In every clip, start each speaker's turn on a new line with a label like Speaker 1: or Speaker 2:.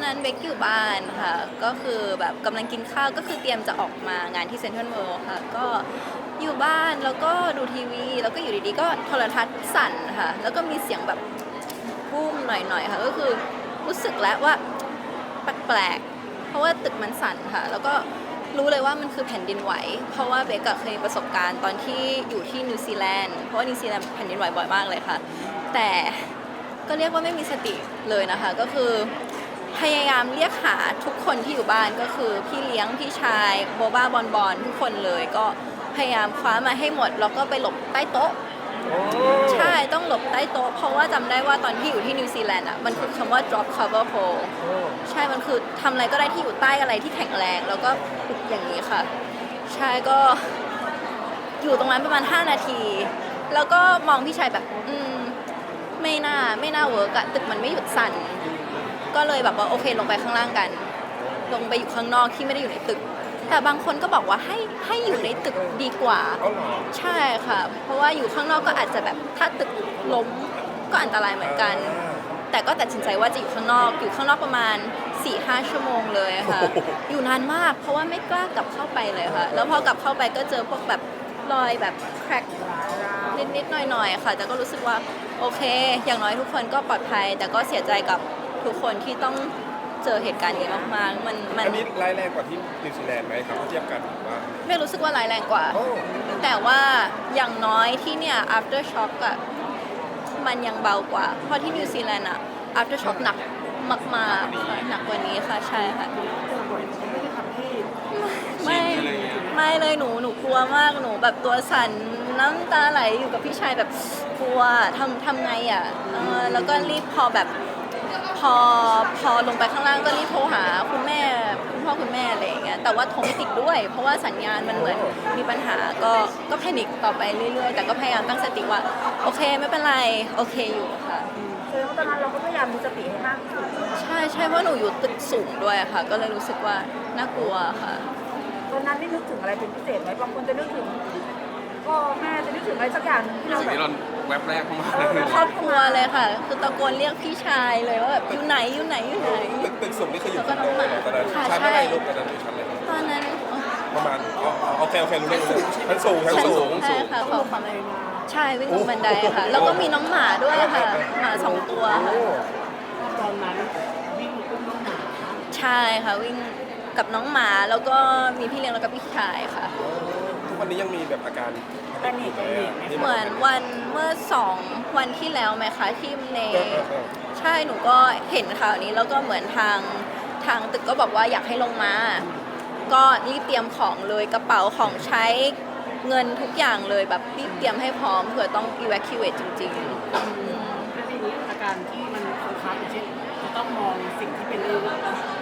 Speaker 1: วันนั้นเบกอยู่บ้านค่ะ ก็คือแบบกำลังกินข้าวก็คือเตรียมจะออกมางานที่เซ็นทรัลเวิลด์ค่ะ ก็อยู่บ้านแล้วก็ดูทีวี แล้วก็อยู่ดีๆ ก็โทรทัศน์สั่นค่ะ แล้วก็มีเสียงแบบบูมหน่อยๆค่ะ ก็คือรู้สึกแล้วว่าแปลกๆ เพราะว่าตึกมันสั่นค่ะ แล้วก็รู้เลยว่ามันคือแผ่นดินไหว เพราะว่าเบกเคยประสบการณ์ตอนที่อยู่ที่นิวซีแลนด์ เพราะว่านิวซีแลนด์แผ่นดินไหวบ่อยมากเลยค่ะ แต่ก็เรียกว่าไม่มีสติเลยนะคะ ก็คือ พยายามเรียกหาทุกคนที่อยู่บ้านก็คือพี่เลี้ยงพี่ชายโบบ้าบอลบอลทุกคนเลยก็พยายามคว้ามาให้หมดแล้วก็ไปหลบใต้โต๊ะใช่ต้องหลบใต้โต๊ะ เพราะว่าจำได้ว่าตอนที่อยู่ที่นิวซีแลนด์อะมันคือคำว่า drop cover hole ใช่มันคือทำอะไรก็ได้ที่อยู่ใต้อะไรที่แข็งแรง แล้วก็ปุกอย่างนี้ค่ะ ใช่ก็อยู่ตรงนั้นประมาณ 5 นาที แล้วก็มองพี่ชายแบบ อืม ไม่น่าไม่น่าเวิร์กอะตึกมันไม่หยุดสั่น ก็เลยแบบว่าโอเคลงไปข้างล่างกัน ลงไปอยู่ข้างนอกที่ไม่ได้อยู่ในตึก แต่บางคนก็บอกว่าให้ให้อยู่ในตึกดีกว่า
Speaker 2: เอาเหรอ
Speaker 1: ใช่ค่ะ เพราะว่าอยู่ข้างนอกก็อาจจะแบบถ้าตึกล้มก็อันตรายเหมือนกัน แต่ก็ตัดสินใจว่าจะอยู่ข้างนอก อยู่ข้างนอกประมาณ4ี่ห้าชั่วโมงเลยค่ะ อยู่นานมาก เพราะว่าไม่กล้ากลับเข้าไปเลยค่ะ แล้วพอกลับเข้าไปก็เจอพวกแบบรอยแบบแครกนิดๆหน่อยๆค่ะ แต่ก็รู้สึกว่าโอเค อย่างน้อยทุกคนก็ปลอดภัย แต่ก็เสียใจกับ ทุกคนที่ต้องเจอเหตุการณ์นี้มากๆมันมัน
Speaker 2: อันนี้ร้ายแรงกว่าที่นิวซีแลนด์ไหมครับถ้าเทียบกันว่า
Speaker 1: ไม่รู้สึกว่าร้ายแรงกว่า
Speaker 2: โอ้
Speaker 1: แต่ว่าอย่างน้อยที่เนี่ย after shock อะมันยังเบากว่า เพราะที่นิวซีแลนด์อะ after shock หนักมากๆค่ะหนักกว่านี้ค่ะใช่ค่ะ ไม่ ไม่เลยหนูหนูกลัวมากหนูแบบตัวสั่นน้ำตาไหลอยู่กับพี่ชายแบบกลัวทำทำไงอะเออแล้วก็รีบพอแบบ พอพอลงไปข้างล่างก็รีบโทรหาคุณแม่คุณพ่อคุณแม่อะไรอย่างเงี้ยแต่ว่าโทรไม่ติดด้วย เพราะว่าสัญญาณมันเหมือนมีปัญหาก็ก็แพนิคต่อไปเรื่อยๆ แต่ก็พยายามตั้งสติว่าโอเคไม่เป็นไรโอเคอยู่ค่ะ
Speaker 3: แสดงว่าตอนนั้นเราก็พยายามมีสติให้มากที่สุด
Speaker 1: ใช่ใช่เพราะหนูอยู่ตึกสูงด้วยค่ะ ก็เลยรู้สึกว่าน่ากลัวค่ะ
Speaker 3: ตอนนั้นนี่นึกถึงอะไรเป็นพิเศษไหมบางคนจะนึกถึง พ่อแม่จะนึกถึงอะไรสักอย่างหนึ่งที่เรา
Speaker 4: สิ่ง
Speaker 3: แบบ
Speaker 4: ที่เราแวบแรกเข้ามาเลย
Speaker 1: ครอบครัวเลยค่ะ คือตะโกนเรียกพี่ชายเลยว่าแบบอยู่ไหนอยู่ไหนอยู่ไหน
Speaker 2: ตึกตึกสูงนี่คืออยู่
Speaker 1: แล้วก็
Speaker 2: ชั้น
Speaker 1: น้องหมา
Speaker 2: ไหนตอนนั้น
Speaker 1: ค่ะ
Speaker 2: ชั้น
Speaker 1: ใช่
Speaker 2: อะไรลูกตอนนั้นอยู่ชั้นอะไร
Speaker 1: ตอนนั้นอ๋อ
Speaker 2: ประมาณอ๋ออ๋อโอเคโอเครู้เรื่องรู้เรื่องชั้นสูงชั้น
Speaker 1: ชั้น
Speaker 2: สู
Speaker 1: สู
Speaker 2: ง
Speaker 1: งใช่ค่ะขอบใช่วิ่งลงบันไดค่ะ แล้วก็มีน้องหมาด้วยค่ะหมาสองตัว
Speaker 2: โอ้
Speaker 1: ค่ะ
Speaker 3: ตอนนั้นวิ่งอุ้มน้องหมา
Speaker 1: ใช่ค่ะวิ่งกับน้องหมาแล้วก็มีพี่เลี้ยงแล้วก็พี่ชายค่ะ
Speaker 2: ทุก วันนี้ยังมีแบบอาการแพนิคอยู่ไหมอะที่
Speaker 1: เหมือนวันเมื่อสองวันที่แล้วไหมคะที่ใน
Speaker 2: เออเออเออ
Speaker 1: ใช่หนูก็เห็นข่าวนี้แล้วก็เหมือนทางทางตึกก็บอกว่าอยากให้ลงมา ก็รีบเตรียมของเลยกระเป๋าของใช้เงินทุกอย่างเลยแบบรีบเตรียมให้พร้อมเผื่อต้อง evacuate จริงๆอืม
Speaker 5: แล้วทีนี้อาการที่มันค้างคาอย่างเช่นจะต้องมองสิ่งที่เป็น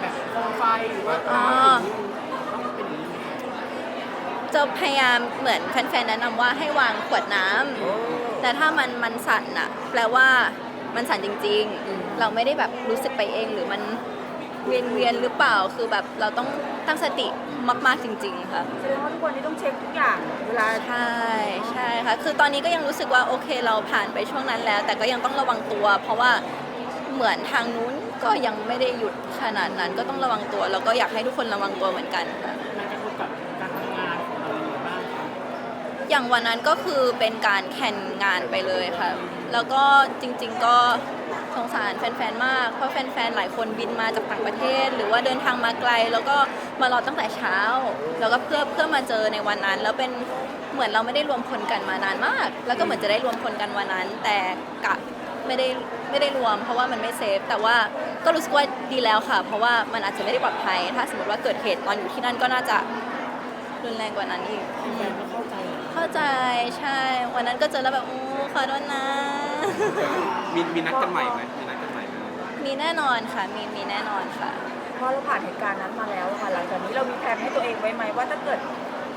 Speaker 5: แบบโคมไฟหรือว่าตาสิ่งที่มันต้องเป็นอย่างนี้ไหม
Speaker 1: จะพยายามเหมือนแฟนๆแนะนำว่าให้วางขวดน้ำ แต่ถ้ามันมันสั่นอะแปลว่ามันสั่นจริง ๆ เราไม่ได้แบบรู้สึกไปเองหรือมันเวียนเวียนๆหรือเปล่าคือแบบเราต้องตั้งสติมากๆจริง ๆ ค่ะ
Speaker 3: แสดงว่าทุกวันนี้ต้องเช็คทุกอย่างเวลา
Speaker 1: ใช่ใช่ค่ะ คือตอนนี้ก็ยังรู้สึกว่าโอเคเราผ่านไปช่วงนั้นแล้ว แต่ก็ยังต้องระวังตัว เพราะว่าเหมือนทางนู้นก็ยังไม่ได้หยุดขนาดนั้น ก็ต้องระวังตัว แล้วก็อยากให้ทุกคนระวังตัวเหมือนกันค่ะ
Speaker 5: มั
Speaker 1: อย่างวันนั้นก็คือเป็นการแข่งงานไปเลยค่ะ แล้วก็จริง ๆ ก็สงสารแฟนๆ มาก เพราะแฟนๆ หลายคนบินมาจากต่างประเทศ หรือว่าเดินทางมาไกล แล้วก็มารอตั้งแต่เช้า แล้วก็เพื่อเพื่อมาเจอในวันนั้น แล้วเป็นเหมือนเราไม่ได้รวมพลกันมานานมาก แล้วก็เหมือนจะได้รวมพลกันวันนั้น แต่กะไม่ได้ไม่ได้รวม เพราะว่ามันไม่เซฟ แต่ว่าก็รู้สึกว่าดีแล้วค่ะ เพราะว่ามันอาจจะไม่ได้ปลอดภัย ถ้าสมมติว่าเกิดเหตุตอนอยู่ที่นั่นก็น่าจะรุนแรงกว่านั้นอีก
Speaker 5: แฟนก็ เข้าใจ
Speaker 1: เข้าใจใช่วันนั้นก็เจอแล้วแบบอู้ขอโทษนะ
Speaker 4: มีมีนัดกันใหม่ไหมมีนัดกันใหม่ไหม
Speaker 1: มีแน่นอนค่ะ มีมีแน่นอนค่ะ
Speaker 3: พอเราผ่านเหตุการณ์นั้นมาแล้วอะค่ะหลังจากนี้เรามีแผนให้ตัวเองไว้ไหมว่าถ้าเกิด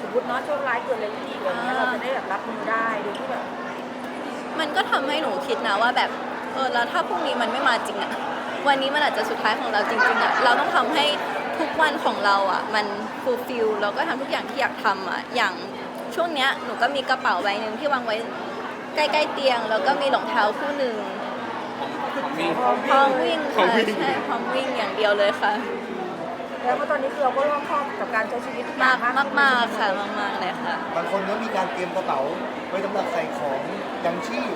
Speaker 3: สมมติเนาะโชคร้ายเกิดอะไรขึ้นอีกอย่างเงี้ยเราจะได้แบบรับมือได้โดยที่แบบ
Speaker 1: มันก็ทำให้หนูคิดนะว่าแบบเออแล้วถ้าพรุ่งนี้มันไม่มาจริงอะวันนี้มันอาจจะสุดท้ายของเราจริงๆอะเราต้องทำให้ทุกวันของเราอะมันฟูลฟิลแล้วก็ทำทุกอย่างที่อยากทำอะอย่าง ช่วงเนี้ยหนูก็มีกระเป๋าใบหนึ่งที่วางไว้ใกล้ๆเตียง แล้วก็มีรองเท้าคู่หนึ่ง
Speaker 4: ของของวิ่ง
Speaker 1: พร้อมวิ่ง
Speaker 4: พร้อ
Speaker 1: ค่ะ
Speaker 4: มวิ่ง
Speaker 1: ใช่พร้อมวิ่งอย่างเดียวเลยค่ะ
Speaker 3: แล้วก็ตอนนี้คือเราก็รอบคอบกับการใช้ชีวิตทุกอ
Speaker 1: มา
Speaker 3: ย่าง
Speaker 1: กมากมากๆค่ะมากมากๆเลยค่ะ
Speaker 6: บางคนก็มีการเตรียมกระเป๋าไว้สำหรับใส่ของยังชีพ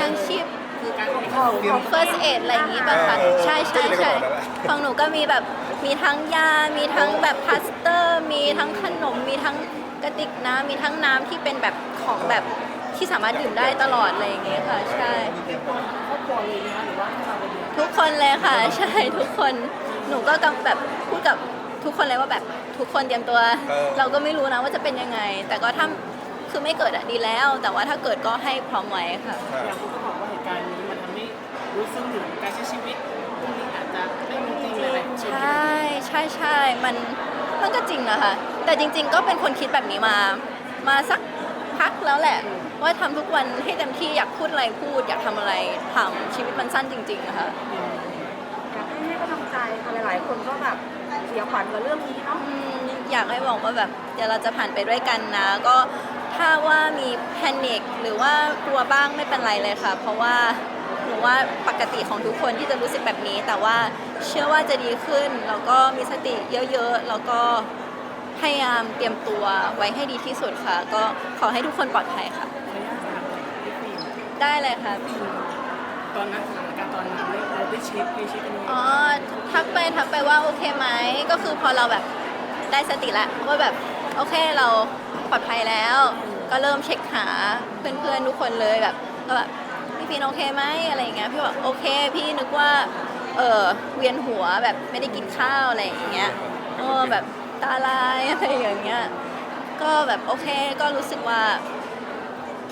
Speaker 1: ยังชีพ
Speaker 5: คือการของ
Speaker 3: ของ
Speaker 6: เตรียม
Speaker 3: ของ
Speaker 1: first aid อะไรอย่างนี้ป่ะคะ
Speaker 2: เออเออ
Speaker 1: ใช่ใช่
Speaker 2: ก็อยู่ใน
Speaker 1: ใช่
Speaker 2: กระเป๋านั่นแหละ
Speaker 1: ของหนูก็มีแบบมีทั้งยา มีทั้งแบบพลาสเตอร์ มีทั้งขนม มีทั้ง กระติกน้ำมีทั้งน้ำที่เป็นแบบของแบบที่สามารถดื่มได้ตลอดอะไรอย่างเงี้ยค่ะ ใช่
Speaker 5: ครอบครัวเลยนะคะหรือว่าให้เราไปดู
Speaker 1: ทุกคนเลยค่ะ ใช่ทุกคนหนูก็กำแบบพูดกับทุกคนเลยว่าแบบทุกคนเตรียมตัว
Speaker 2: เออ
Speaker 1: เราก็ไม่รู้นะว่าจะเป็นยังไง แต่ก็ถ้าคือไม่เกิดอะดีแล้ว แต่ว่าถ้าเกิดก็ให้พร้อมไว้ค่ะ
Speaker 2: ค่ะ
Speaker 5: อย่างคุณก็บอกว่าเหตุการณ์นี้มันทำให้รู้ซึ้งถึงการใช้ชีวิตพวกนี้อาจจะไม่มีจริงเลย
Speaker 1: ใช่ใช่ใช่มันมันก็จริงนะคะ แต่จริง ๆ ก็เป็นคนคิดแบบนี้มา มาสักพักแล้วแหละ ว่าทำทุกวันให้เต็มที่อยากพูดอะไรพูด อยากทำอะไรทำชีวิตมันสั้นจริงๆอะค่ะ
Speaker 3: อยากให้ให้กำลังใจค่ะหลายๆ คนก็แบบเสียขวัญกับเรื่องนี้เนาะ
Speaker 1: อืมอยากให้บอกว่าแบบเดี๋ยวเราจะผ่านไปด้วยกันนะ ก็ถ้าว่ามีแพนิคหรือว่ากลัวบ้างไม่เป็นไรเลยค่ะ เพราะว่าหนูว่าปกติของทุกคนที่จะรู้สึกแบบนี้ แต่ว่าเชื่อว่าจะดีขึ้นแล้วก็มีสติเยอะๆ แล้วก็ พยายามเตรียมตัวไว้ให้ดีที่สุดค่ะ ก็ขอให้ทุกคนปลอดภัยค่ะ
Speaker 5: ขออนุญาตถามหน่อยพี่ฟิล์ม
Speaker 1: ได้เลยค่ะ
Speaker 5: ตอนนั้นสถานการณ์ตอนนั้นเราได้เช็คได้เช็คกันไหม
Speaker 1: อ๋อ ทักไปทักไปว่าโอเคไหม ก็คือพอเราแบบได้สติแล้วว่าแบบโอเคเราปลอดภัยแล้ว ก็เริ่มเช็คหาเพื่อนๆทุกคนเลยแบบก็แบบพี่พีนโอเคไหมอะไรอย่างเงี้ยพี่บอกโอเคพี่นึกว่าเออเวียนหัวแบบไม่ได้กินข้าวอะไรอย่างเงี้ยเออแบบ ตาลายอะไรอย่างเงี้ย ก็แบบโอเคก็รู้สึกว่า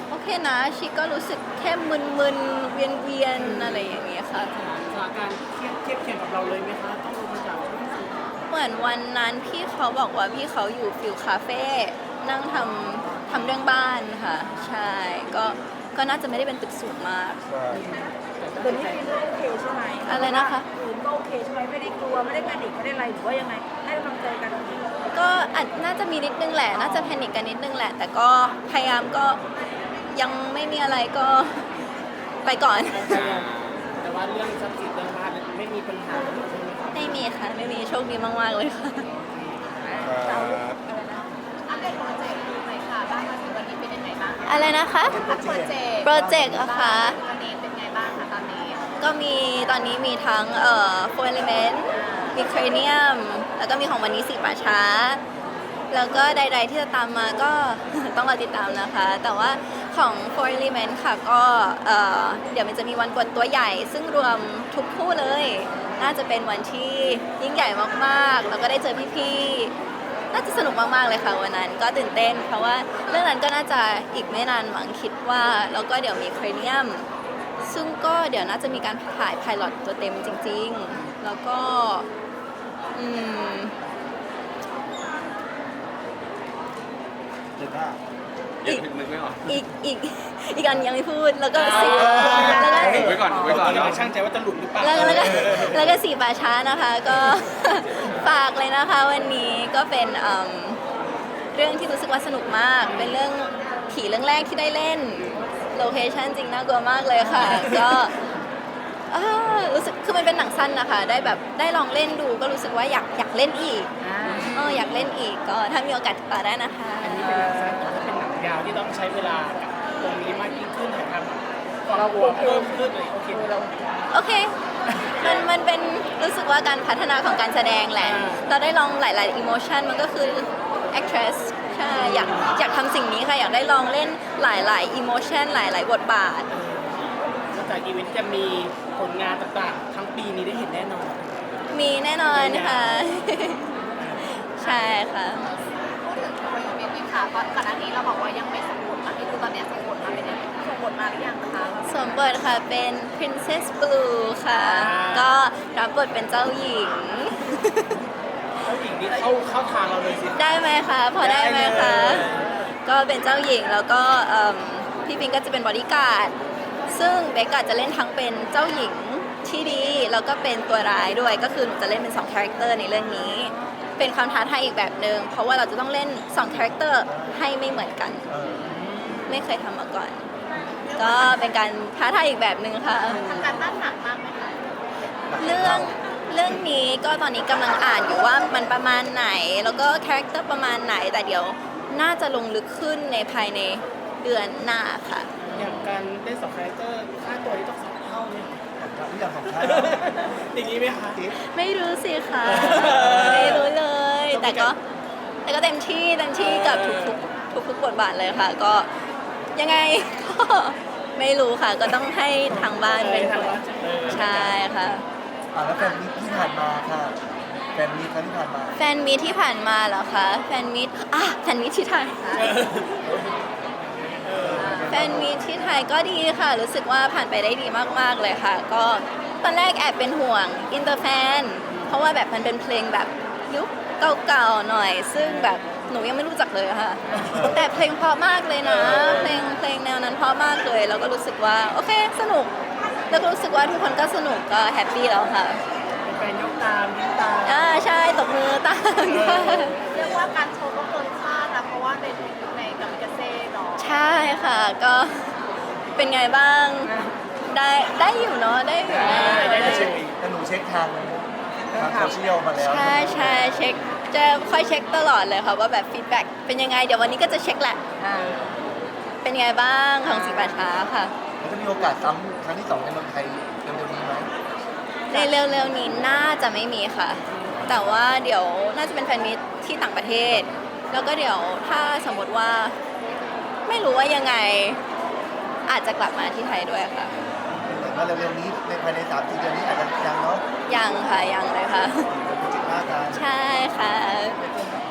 Speaker 1: โอเคนะชิก็รู้สึกแค่มึนๆ เวียนๆ อะไรอย่างเงี้ยค่ะ
Speaker 5: สถานสถานการณ์เทียบเทียบเคียงกับเราเลยไหมคะ ต้องลงมาจากที่สูง
Speaker 1: เหมือนวันนั้นพี่เขาบอกว่าพี่เขาอยู่ฟิลคาเฟ่นั่งทำทำเรื่องบ้านค่ะ ใช่ ก็ก็น่าจะไม่ได้เป็นตึกสูงมาก
Speaker 2: ใช่
Speaker 3: เดี๋ยวนี้ฟิล์มก็โอเคใช่ไหม
Speaker 1: อะไรนะคะ
Speaker 3: ฟิล์มก็โอเคใช่ไหมไม่ได้กลัวไม่ได้แพนิคไม่ได้อะไรหรือว่ายังไงให้กำลังใจกัน
Speaker 1: ก็อาจน่าจะมีนิดนึงแหละ น่าจะแพนิคกันนิดนึงแหละ แต่ก็พยายามก็ยังไม่มีอะไรก็ไปก่อน
Speaker 5: แต่ว่าเรื่องทรัพย์สินเรื่องบ้านไม่มีปัญหาใช่ไหมคะ
Speaker 1: ไม่มีค่ะ ไม่มีโชคดีมากๆเลยค่ะ
Speaker 2: ครับ
Speaker 7: อัปเดตโปรเจกต์หน่อยค่ะบ้านมาถึงวันนี้เป็นยังไงบ้างคะ
Speaker 1: อะไรนะคะ
Speaker 7: อัปโปรเจกต์
Speaker 1: โปรเจกต์อะคะ ก็มีตอนนี้มีทั้งเอ่อโฟเอลิเมนต์มีเครเนียม แล้วก็มีของวันนี้สี่ป่าช้า แล้วก็ใด ๆ ที่จะตามมาก็ ต้องรอติดตามนะคะ แต่ว่าของ Four Element ค่ะก็เอ่อเดี๋ยวมันจะมีวันกวนตัวใหญ่ ซึ่งรวมทุกคู่เลย น่าจะเป็นวันที่ยิ่งใหญ่มากๆ แล้วก็ได้เจอพี่ๆ น่าจะสนุกมากๆเลยค่ะวันนั้น ก็ตื่นเต้น เพราะว่าเรื่องนั้นก็น่าจะอีกไม่นานหวังคิดว่า แล้วก็เดี๋ยวมีเครเนียม ซึ่งก็เดี๋ยวน่าจะมีการถ่ายไพลอตตัวเต็มจริง ๆ แล้วก็อืม
Speaker 6: หรือว่า
Speaker 4: ยังนึกไม่ออก
Speaker 1: อีกอีกอีกอันยังไม่พูดแล้วก็สีแล้วก็
Speaker 4: ไว้ก่อนไว้ก่อน
Speaker 5: เราช่างใจว่าจะหลุดหรือเปล่า
Speaker 1: แล้วก็แล้วก็แล้วก็สีป่าช้านะคะ ก็ฝากเลยนะคะ วันนี้ก็เป็นอืมเรื่องที่รู้สึกว่าสนุกมาก เป็นเรื่องผีเรื่องแรกที่ได้เล่น โลเคชั่นจริงน่ากลัวมากเลยค่ะ ก็อ่ารู้สึกคือมันเป็นหนังสั้นนะคะ ได้แบบได้ลองเล่นดูก็รู้สึกว่าอยากอยากเล่นอีก
Speaker 3: อ่า
Speaker 1: เอออยากเล่นอีกก็ถ้ามีโอกาสติดต่อได้นะคะ
Speaker 5: อันนี้เป็นหนังสั้นแต่ถ้าเป็นหนังยาวที่ต้องใช้เวลากับตรงนี้มากยิ่งขึ้นถ่ายทำเรากลัวเพิ่มขึ้นเลยโอเคเรา
Speaker 1: โอเคมันมันเป็นรู้สึกว่าการพัฒนาของการแสดงแหละ
Speaker 5: อ่า
Speaker 1: เราได้ลองหลาย ๆ อิโมชันมันก็คือ actress ใช่อยากอยากทำสิ่งนี้ค่ะ อยากได้ลองเล่นหลายๆอิโมชันหลาย ๆ บทบาท
Speaker 5: นอกจากอีเวนต์จะมีผลงานต่างๆ ทั้งปีนี้ได้เห็นแน่นอน
Speaker 1: มีแน่นอนค่ะ ใช่ค่ะ
Speaker 7: พูดถึงโปรเจกต์นี้ค่ะตอนก่อนหน้านี้เราบอกว่ายังไม่สมบูรณ์อันนี้คือตอนเนี้ยสมบูรณ์มาเป็นยังไงสมบูรณ์มาหรือยังคะ
Speaker 1: สวมบทค่ะเป็น Princess Blue ค่ะ
Speaker 5: อ่า
Speaker 1: ก็รับบทเป็นเจ้าหญิง
Speaker 5: เจ้าหญิงนี่ เข้าเข้าทางเราเลยสิ
Speaker 1: ได้ไหมคะ พอได้ไหมคะก็เป็นเจ้าหญิงแล้วก็เอิ่มพี่ปิงก็จะเป็นบอดี้การ์ด ซึ่งเบคก็จะเล่นทั้งเป็นเจ้าหญิงที่ดีแล้วก็เป็นตัวร้ายด้วยก็คือหนูจะเล่นเป็น2คาแรคเตอร์ในเรื่องนี้ เป็นความท้าทายอีกแบบหนึ่งเพราะว่าเราจะต้องเล่น2คาแรคเตอร์ให้ไม่เหมือนกัน
Speaker 6: เออ
Speaker 1: ไม่เคยทำมาก่อน
Speaker 5: อ
Speaker 1: ก็เป็นการท้าทายอีกแบบหนึ่งค่ะ
Speaker 7: ทำการบ้านหนักมากไหมคะ
Speaker 1: เรื่อง เรื่องนี้ก็ตอนนี้กำลังอ่านอยู่ว่ามันประมาณไหน แล้วก็คาแรคเตอร์ประมาณไหน แต่เดี๋ยวน่าจะลงลึกขึ้นในภายในเดือนหน้าค่ะ
Speaker 5: อย่างการเล่นสองคาแรคเตอร์ค่าตัวที่ต้องสองเท่าเนี่ย
Speaker 6: กับทุกอย่างของเขา
Speaker 5: อย่างนี้ไหมคะ
Speaker 1: ไม่รู้สิคะไม่รู้เลย แต่ก็แต่ก็เต็มที่เต็มที่กับทุกทุกทุกทุกๆบทบาทเลยค่ะ ก็ยังไงก็ไม่รู้ค่ะ ก็ต้องให้ทางบ้านเป็นคนใช่ค่ะ
Speaker 6: อ่าแล้วแฟนมีที่ผ่านมาค่ะแฟนมีครั้งที่ผ่านมา
Speaker 1: แฟนมีตที่ผ่านมาเหรอคะแฟนมีตอะแฟนมีตที่ไทยแฟนมีตที่ไทยก็ดีค่ะ รู้สึกว่าผ่านไปได้ดีมากๆเลยค่ะ ก็ตอนแรกแอบเป็นห่วงอินเตอร์แฟนเพราะว่าแบบมันเป็นเพลงแบบยุคเก่าๆหน่อย ซึ่งแบบหนูยังไม่รู้จักเลยค่ะ แต่เพลงเพราะมากเลยนะ เพลงเพลงแนวนั้นเพราะมากเลย แล้วก็รู้สึกว่าโอเคสนุก แล้วก็รู้สึกว่าทุกคนก็สนุกก็แฮปปี้แล้วค่ะ
Speaker 5: เป็นแฟนยกตามยิ้มตาม
Speaker 1: อ่าใช่ตบมือตามค่ะ
Speaker 7: เรียกว่าการโชว์ก็เกินคาดนะเพราะว่าในในกามิกาเซ่เนาะ
Speaker 1: ใช่ค่ะก็เป็นไงบ้างได้ได้อยู่เนาะได้อยู่ได้อยู่ได้อยู่
Speaker 6: แต่หนูเช็คทางทางโซเชียลมาแล้ว
Speaker 1: ใช่ใช่เช็คจะค่อยเช็คตลอดเลยค่ะว่าแบบฟีดแบ็กเป็นยังไง เดี๋ยววันนี้ก็จะเช็คแหละ
Speaker 3: อ่า
Speaker 1: เป็นไงบ้างของสีป่าช้าค่ะ
Speaker 6: แล้วจะมีโอกาสซ้ำครั้งที่สองในเมืองไทยเร็วๆนี้ไหม
Speaker 1: ในเร็วๆนี้น่าจะไม่มีค่ะ แต่ว่าเดี๋ยวน่าจะเป็นแฟนมิตที่ต่างประเทศ แล้วก็เดี๋ยวถ้าสมมติว่าไม่รู้ว่ายังไง อาจจะกลับมาที่ไทยด้วยค่ะ
Speaker 6: เห็นว่าเร็วๆนี้ในภายในสามสี่เดือนนี้อาจจะยังเนาะ
Speaker 1: ยังค่ะยังเลยค่ะ
Speaker 6: เป็นโปรเจกต์หน้าการ
Speaker 1: ใช่ค่ะ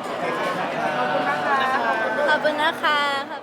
Speaker 6: โอเคครับ
Speaker 3: ขอบคุณนะคะ
Speaker 1: ขอบคุณนะคะ